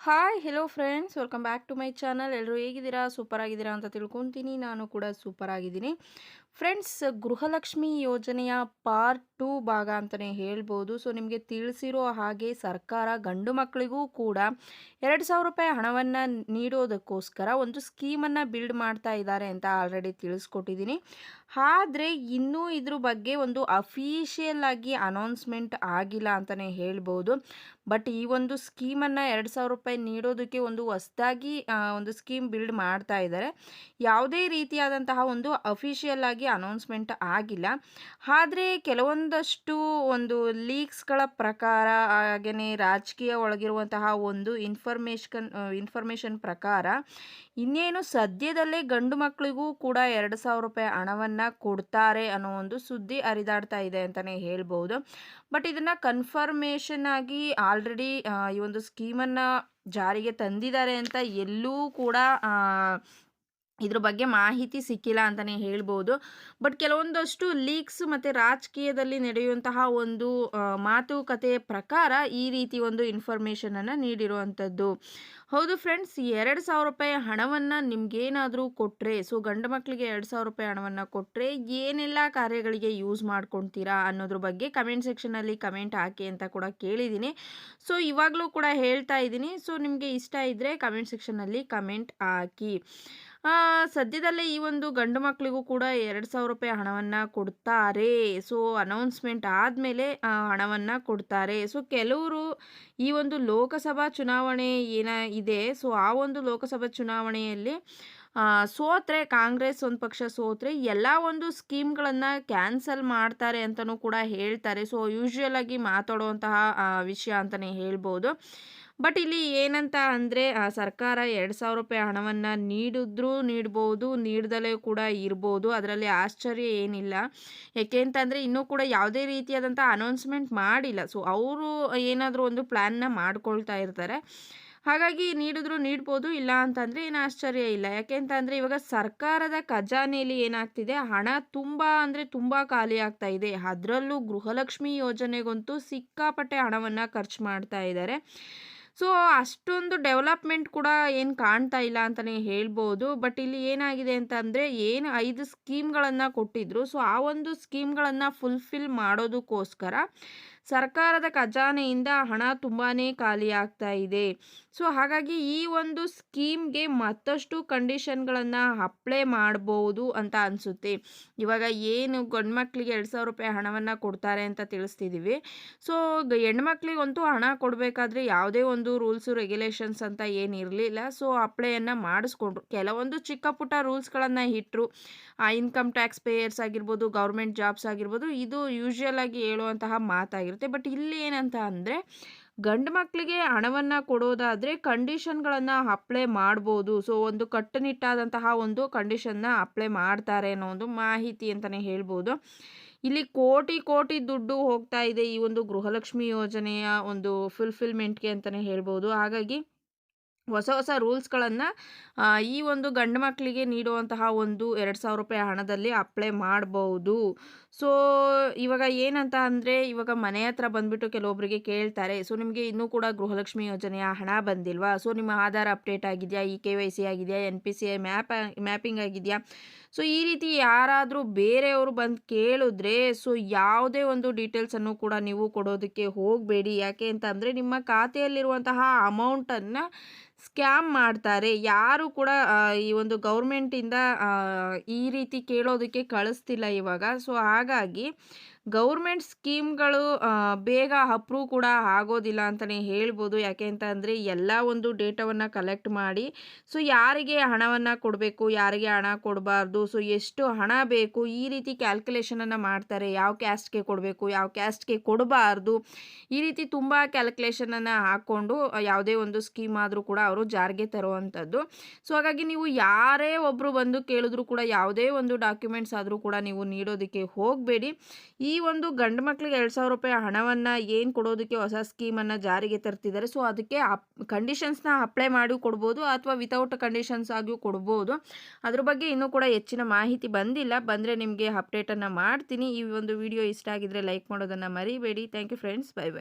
Hi hello friends welcome back to my channel ಎಲ್ಲರೂ ಹೇಗಿದ್ದೀರಾ? Super ಆಗಿದ್ದೀರಾ ಅಂತ ತಿಳ್ಕೊತೀನಿ. ನಾನು ಕೂಡ ಸೂಪರ್ ಆಗಿದ್ದೀನಿ ಫ್ರೆಂಡ್ಸ್ ಗೃಹಲಕ್ಷ್ಮಿ ಯೋಜನೆಯ ಪಾರ್ಟ್ ಟೂ ಭಾಗ ಅಂತಲೇ ಹೇಳ್ಬೋದು. ಸೊ ನಿಮಗೆ ತಿಳಿಸಿರೋ ಹಾಗೆ ಸರ್ಕಾರ ಗಂಡು ಮಕ್ಕಳಿಗೂ ಕೂಡ ಎರಡು ಸಾವಿರ ರೂಪಾಯಿ ಹಣವನ್ನು ನೀಡೋದಕ್ಕೋಸ್ಕರ ಒಂದು ಸ್ಕೀಮನ್ನು ಬಿಲ್ಡ್ ಮಾಡ್ತಾ ಇದ್ದಾರೆ ಅಂತ ಆಲ್ರೆಡಿ ತಿಳಿಸ್ಕೊಟ್ಟಿದ್ದೀನಿ. ಆದರೆ ಇನ್ನೂ ಇದ್ರ ಬಗ್ಗೆ ಒಂದು ಅಫಿಷಿಯಲ್ ಆಗಿ ಅನೌನ್ಸ್ಮೆಂಟ್ ಆಗಿಲ್ಲ ಅಂತಲೇ ಹೇಳ್ಬೋದು. ಬಟ್ ಈ ಒಂದು ಸ್ಕೀಮನ್ನು ಎರಡು ಸಾವಿರ ರೂಪಾಯಿ ನೀಡೋದಕ್ಕೆ ಒಂದು ಹೊಸದಾಗಿ ಒಂದು ಸ್ಕೀಮ್ ಬಿಲ್ಡ್ ಮಾಡ್ತಾ ಇದ್ದಾರೆ ಯಾವುದೇ ರೀತಿಯಾದಂತಹ ಒಂದು ಅಫಿಷಿಯಲ್ ಆಗಿ ಅನೌನ್ಸ್ಮೆಂಟ್ ಆಗಿಲ್ಲ. ಆದರೆ ಕೆಲವೊಂದಷ್ಟು ಒಂದು ಲೀಕ್ಸ್ಗಳ ಪ್ರಕಾರ ಹಾಗೆಯೇ ರಾಜಕೀಯ ಒಳಗಿರುವಂತಹ ಒಂದು ಇನ್ಫಾರ್ಮೇಷನ್ ಇನ್ಫಾರ್ಮೇಷನ್ ಪ್ರಕಾರ, ಇನ್ನೇನು ಸದ್ಯದಲ್ಲೇ ಗಂಡು ಮಕ್ಕಳಿಗೂ ಕೂಡ ಎರಡು ಸಾವಿರ ರೂಪಾಯಿ ಹಣವನ್ನು ಕೊಡ್ತಾರೆ ಅನ್ನೋ ಒಂದು ಸುದ್ದಿ ಹರಿದಾಡ್ತಾ ಇದೆ ಅಂತಲೇ ಹೇಳ್ಬೋದು. ಬಟ್ ಇದನ್ನು ಕನ್ಫರ್ಮೇಷನ್ ಆಗಿ ಆಲ್ರೆಡಿ ಈ ಒಂದು ಸ್ಕೀಮನ್ನು ಜಾರಿಗೆ ತಂದಿದ್ದಾರೆ ಅಂತ ಎಲ್ಲೂ ಕೂಡ ಇದ್ರ ಬಗ್ಗೆ ಮಾಹಿತಿ ಸಿಕ್ಕಿಲ್ಲ ಅಂತಲೇ ಹೇಳ್ಬೋದು. ಬಟ್ ಕೆಲವೊಂದಷ್ಟು ಲೀಕ್ಸ್ ಮತ್ತು ರಾಜಕೀಯದಲ್ಲಿ ನಡೆಯುವಂತಹ ಒಂದು ಮಾತುಕತೆಯ ಪ್ರಕಾರ ಈ ರೀತಿ ಒಂದು ಇನ್ಫಾರ್ಮೇಷನನ್ನು ನೀಡಿರುವಂಥದ್ದು ಹೌದು ಫ್ರೆಂಡ್ಸ್, ಎರಡು ಸಾವಿರ ರೂಪಾಯಿ ಹಣವನ್ನು ನಿಮಗೇನಾದರೂ ಕೊಟ್ಟರೆ ಸೊ ಗಂಡು ಮಕ್ಕಳಿಗೆ ಎರಡು ಸಾವಿರ ರೂಪಾಯಿ ಹಣವನ್ನು ಕೊಟ್ಟರೆ ಏನೆಲ್ಲ ಕಾರ್ಯಗಳಿಗೆ ಯೂಸ್ ಮಾಡ್ಕೊತೀರಾ ಅನ್ನೋದ್ರ ಬಗ್ಗೆ ಕಮೆಂಟ್ ಸೆಕ್ಷನಲ್ಲಿ ಕಮೆಂಟ್ ಹಾಕಿ ಅಂತ ಕೂಡ ಕೇಳಿದ್ದೀನಿ. ಸೊ ಇವಾಗಲೂ ಕೂಡ ಹೇಳ್ತಾ ಇದ್ದೀನಿ. ಸೊ ನಿಮಗೆ ಇಷ್ಟ ಇದ್ದರೆ ಕಮೆಂಟ್ ಸೆಕ್ಷನಲ್ಲಿ ಕಮೆಂಟ್ ಹಾಕಿ. ಸದ್ಯದಲ್ಲೇ ಈ ಒಂದು ಗಂಡು ಮಕ್ಕಳಿಗೂ ಕೂಡ ಎರಡು ಸಾವಿರ ರೂಪಾಯಿ ಹಣವನ್ನು ಕೊಡ್ತಾರೆ. ಸೊ ಅನೌನ್ಸ್ಮೆಂಟ್ ಆದಮೇಲೆ ಹಣವನ್ನು ಕೊಡ್ತಾರೆ. ಸೊ ಕೆಲವರು ಈ ಒಂದು ಲೋಕಸಭಾ ಚುನಾವಣೆ ಏನ ಇದೆ. ಸೊ, ಆ ಒಂದು ಲೋಕಸಭಾ ಚುನಾವಣೆಯಲ್ಲಿ ಸೋತ್ರೆ, ಕಾಂಗ್ರೆಸ್ ಒಂದು ಪಕ್ಷ ಸೋತ್ರೆ, ಎಲ್ಲ ಒಂದು ಸ್ಕೀಮ್ಗಳನ್ನು ಕ್ಯಾನ್ಸಲ್ ಮಾಡ್ತಾರೆ ಅಂತಲೂ ಕೂಡ ಹೇಳ್ತಾರೆ. ಸೊ, ಯೂಶ್ವಲ್ ಆಗಿ ಮಾತಾಡುವಂತಹ ವಿಷಯ ಅಂತಲೇ ಹೇಳ್ಬೋದು. ಬಟ್ ಇಲ್ಲಿ ಏನಂತ ಅಂದರೆ ಸರ್ಕಾರ ಎರಡು ಸಾವಿರ ರೂಪಾಯಿ ಹಣವನ್ನು ನೀಡಿದ್ರೂ ನೀಡ್ಬೋದು, ನೀಡ್ದಲೇ ಕೂಡ ಇರ್ಬೋದು. ಅದರಲ್ಲಿ ಆಶ್ಚರ್ಯ ಏನಿಲ್ಲ. ಯಾಕೆ ಅಂತಂದರೆ ಇನ್ನೂ ಕೂಡ ಯಾವುದೇ ರೀತಿಯಾದಂಥ ಅನೌನ್ಸ್ಮೆಂಟ್ ಮಾಡಿಲ್ಲ. ಸೊ, ಅವರು ಏನಾದರೂ ಒಂದು ಪ್ಲ್ಯಾನ್ನ ಮಾಡ್ಕೊಳ್ತಾ ಇರ್ತಾರೆ. ಹಾಗಾಗಿ ನೀಡಿದ್ರು ನೀಡ್ಬೋದು, ಇಲ್ಲ ಅಂತಂದರೆ ಏನು ಆಶ್ಚರ್ಯ ಇಲ್ಲ. ಯಾಕೆ ಅಂತಂದರೆ ಇವಾಗ ಸರ್ಕಾರದ ಖಜಾನೆಯಲ್ಲಿ ಏನಾಗ್ತಿದೆ, ಹಣ ತುಂಬ ಅಂದರೆ ತುಂಬ ಖಾಲಿ ಆಗ್ತಾ ಇದೆ. ಅದರಲ್ಲೂ ಗೃಹಲಕ್ಷ್ಮಿ ಯೋಜನೆಗಂತೂ ಸಿಕ್ಕಾಪಟ್ಟೆ ಹಣವನ್ನು ಖರ್ಚು ಮಾಡ್ತಾ ಇದ್ದಾರೆ ಸೊ, ಅಷ್ಟೊಂದು ಡೆವಲಪ್ಮೆಂಟ್ ಕೂಡ ಏನು ಕಾಣ್ತಾ ಇಲ್ಲ ಅಂತಲೇ ಹೇಳ್ಬೋದು. ಬಟ್ ಇಲ್ಲಿ ಏನಾಗಿದೆ ಅಂತಂದರೆ ಏನು ಐದು ಸ್ಕೀಮ್ಗಳನ್ನು ಕೊಟ್ಟಿದ್ರು. ಸೊ, ಆ ಒಂದು ಸ್ಕೀಮ್ಗಳನ್ನು ಫುಲ್ಫಿಲ್ ಮಾಡೋದಕ್ಕೋಸ್ಕರ ಸರ್ಕಾರದ ಖಜಾನೆಯಿಂದ ಹಣ ತುಂಬಾ ಖಾಲಿಯಾಗ್ತಾ ಇದೆ. ಸೊ, ಹಾಗಾಗಿ ಈ ಒಂದು ಸ್ಕೀಮ್ಗೆ ಮತ್ತಷ್ಟು ಕಂಡೀಷನ್ಗಳನ್ನು ಅಪ್ಲೈ ಮಾಡ್ಬೋದು ಅಂತ ಅನಿಸುತ್ತೆ. ಇವಾಗ ಏನು ಗಂಡು ಮಕ್ಕಳಿಗೆ ಎರಡು ಸಾವಿರ ರೂಪಾಯಿ ಹಣವನ್ನು ಕೊಡ್ತಾರೆ ಅಂತ ತಿಳಿಸ್ತಿದ್ದೀವಿ ಸೊ, ಹೆಣ್ಮಕ್ಳಿಗಂತೂ ಹಣ ಕೊಡಬೇಕಾದ್ರೆ ಯಾವುದೇ ಒಂದು ರೂಲ್ಸು, ರೆಗ್ಯುಲೇಷನ್ಸ್ ಅಂತ ಏನಿರಲಿಲ್ಲ ಸೊ, ಅಪ್ಲೈಯನ್ನು ಮಾಡಿಸ್ಕೊಂಡ್ರು. ಕೆಲವೊಂದು ಚಿಕ್ಕ ಪುಟ್ಟ ರೂಲ್ಸ್ಗಳನ್ನು ಇಟ್ಟರು ಇನ್ಕಮ್ ಟ್ಯಾಕ್ಸ್ ಪೇಯರ್ಸ್ ಆಗಿರ್ಬೋದು, ಗೌರ್ಮೆಂಟ್ ಜಾಬ್ಸ್ ಆಗಿರ್ಬೋದು, ಇದು ಯೂಶ್ವಲ್ ಆಗಿ ಹೇಳುವಂತಹ ಮಾತಾಗಿರುತ್ತೆ. ಬಟ್ ಇಲ್ಲಿ ಏನಂತ ಅಂದರೆ, ಗಂಡು ಮಕ್ಕಳಿಗೆ ಹಣವನ್ನು ಕೊಡೋದಾದರೆ ಕಂಡೀಷನ್ಗಳನ್ನು ಅಪ್ಲೈ ಮಾಡ್ಬೋದು. ಸೊ ಒಂದು ಕಟ್ಟುನಿಟ್ಟಾದಂತಹ ಒಂದು ಕಂಡೀಷನ್ನ ಅಪ್ಲೈ ಮಾಡ್ತಾರೆ ಅನ್ನೋ ಒಂದು ಮಾಹಿತಿ ಅಂತಲೇ ಹೇಳ್ಬೋದು. ಇಲ್ಲಿ ಕೋಟಿ ಕೋಟಿ ದುಡ್ಡು ಹೋಗ್ತಾ ಇದೆ ಈ ಒಂದು ಗೃಹಲಕ್ಷ್ಮಿ ಯೋಜನೆಯ ಒಂದು ಫುಲ್ಫಿಲ್ಮೆಂಟ್ಗೆ ಅಂತಲೇ ಹೇಳ್ಬೋದು. ಹಾಗಾಗಿ ಹೊಸ ಹೊಸ ರೂಲ್ಸ್ಗಳನ್ನು ಈ ಒಂದು ಗಂಡು ಮಕ್ಕಳಿಗೆ ನೀಡುವಂತಹ ಒಂದು ಎರಡು ಸಾವಿರ ರೂಪಾಯಿ ಹಣದಲ್ಲಿ ಅಪ್ಲೈ ಮಾಡ್ಬೋದು. ಸೊ, ಇವಾಗ ಏನಂತ ಅಂದರೆ, ಇವಾಗ ಮನೆ ಹತ್ರ ಬಂದುಬಿಟ್ಟು ಕೆಲವೊಬ್ಬರಿಗೆ ಕೇಳ್ತಾರೆ, ಸೊ, ನಿಮಗೆ ಇನ್ನೂ ಕೂಡ ಗೃಹಲಕ್ಷ್ಮಿ ಯೋಜನೆಯ ಹಣ ಬಂದಿಲ್ವಾ? ಸೊ, ನಿಮ್ಮ ಆಧಾರ್ ಅಪ್ಡೇಟ್ ಆಗಿದೆಯಾ? ಇ ಕೆ ವೈ ಸಿ ಆಗಿದೆಯಾ? N P C I map, mapping ಆಗಿದೆಯಾ? ಸೊ, ಈ ರೀತಿ ಯಾರಾದರೂ ಬೇರೆಯವರು ಬಂದು ಕೇಳಿದ್ರೆ, ಸೊ, ಯಾವುದೇ ಒಂದು ಡೀಟೇಲ್ಸನ್ನು ಕೂಡ ನೀವು ಕೊಡೋದಕ್ಕೆ ಹೋಗಬೇಡಿ. ಯಾಕೆ ಅಂತಂದರೆ ನಿಮ್ಮ ಖಾತೆಯಲ್ಲಿರುವಂತಹ ಅಮೌಂಟನ್ನು ಸ್ಕ್ಯಾಮ್ ಮಾಡ್ತಾರೆ. ಯಾರು ಕೂಡ ಈ ಒಂದು ಗೌರ್ಮೆಂಟಿಂದ ಈ ರೀತಿ ಕೇಳೋದಕ್ಕೆ ಕಳಿಸ್ತಿಲ್ಲ ಇವಾಗ. ಸೊ, ಹಾಗಾಗಿ ಗೌರ್ಮೆಂಟ್ ಸ್ಕೀಮ್ಗಳು ಬೇಗ ಅಪ್ರೂವ್ ಕೂಡ ಆಗೋದಿಲ್ಲ ಅಂತಲೇ ಹೇಳ್ಬೋದು. ಯಾಕೆ ಅಂತ ಅಂದರೆ ಎಲ್ಲ ಒಂದು ಡೇಟಾವನ್ನು ಕಲೆಕ್ಟ್ ಮಾಡಿ ಸೊ ಯಾರಿಗೆ ಹಣವನ್ನು ಕೊಡಬೇಕು, ಯಾರಿಗೆ ಹಣ ಕೊಡಬಾರ್ದು ಸೊ ಎಷ್ಟು ಹಣ ಬೇಕು, ಈ ರೀತಿ ಕ್ಯಾಲ್ಕುಲೇಷನನ್ನು ಮಾಡ್ತಾರೆ. ಯಾವ ಕ್ಯಾಸ್ಟ್ಗೆ ಕೊಡಬೇಕು, ಯಾವ ಕ್ಯಾಸ್ಟ್ಗೆ ಕೊಡಬಾರ್ದು, ಈ ರೀತಿ ತುಂಬ ಕ್ಯಾಲ್ಕುಲೇಷನನ್ನು ಹಾಕ್ಕೊಂಡು ಯಾವುದೇ ಒಂದು ಸ್ಕೀಮ್ ಆದರೂ ಕೂಡ ಅವರು ಜಾರಿಗೆ ತರುವಂಥದ್ದು. ಸೊ ಹಾಗಾಗಿ ನೀವು ಯಾರೇ ಒಬ್ಬರು ಬಂದು ಕೇಳಿದ್ರು ಕೂಡ ಯಾವುದೇ ಒಂದು ಡಾಕ್ಯುಮೆಂಟ್ಸ್ ಆದರೂ ಕೂಡ ನೀವು ನೀಡೋದಕ್ಕೆ ಹೋಗಬೇಡಿ. ಈ ಒಂದು ಗಂಡು ಮಕ್ಕಳಿಗೆ ಎರಡು ಸಾವಿರ ರೂಪಾಯಿ ಹಣವನ್ನು ಏನು ಕೊಡೋದಕ್ಕೆ ಹೊಸ ಸ್ಕೀಮನ್ನು ಜಾರಿಗೆ ತರ್ತಿದ್ದಾರೆ. ಸೊ ಅದಕ್ಕೆ ಅಪ್ ಕಂಡೀಷನ್ಸ್ನ ಅಪ್ಲೈ ಮಾಡಿ ಕೊಡ್ಬೋದು ಅಥವಾ ವಿತೌಟ್ ಕಂಡೀಷನ್ಸ್ ಆಗಿಯೂ ಕೊಡ್ಬೋದು. ಅದ್ರ ಬಗ್ಗೆ ಇನ್ನೂ ಕೂಡ ಹೆಚ್ಚಿನ ಮಾಹಿತಿ ಬಂದಿಲ್ಲ. ಬಂದರೆ ನಿಮಗೆ ಅಪ್ಡೇಟನ್ನು ಮಾಡ್ತೀನಿ. ಈ ಒಂದು ವಿಡಿಯೋ ಇಷ್ಟ ಆಗಿದ್ರೆ ಲೈಕ್ ಮಾಡೋದನ್ನು ಮರಿಬೇಡಿ. Thank you friends bye bye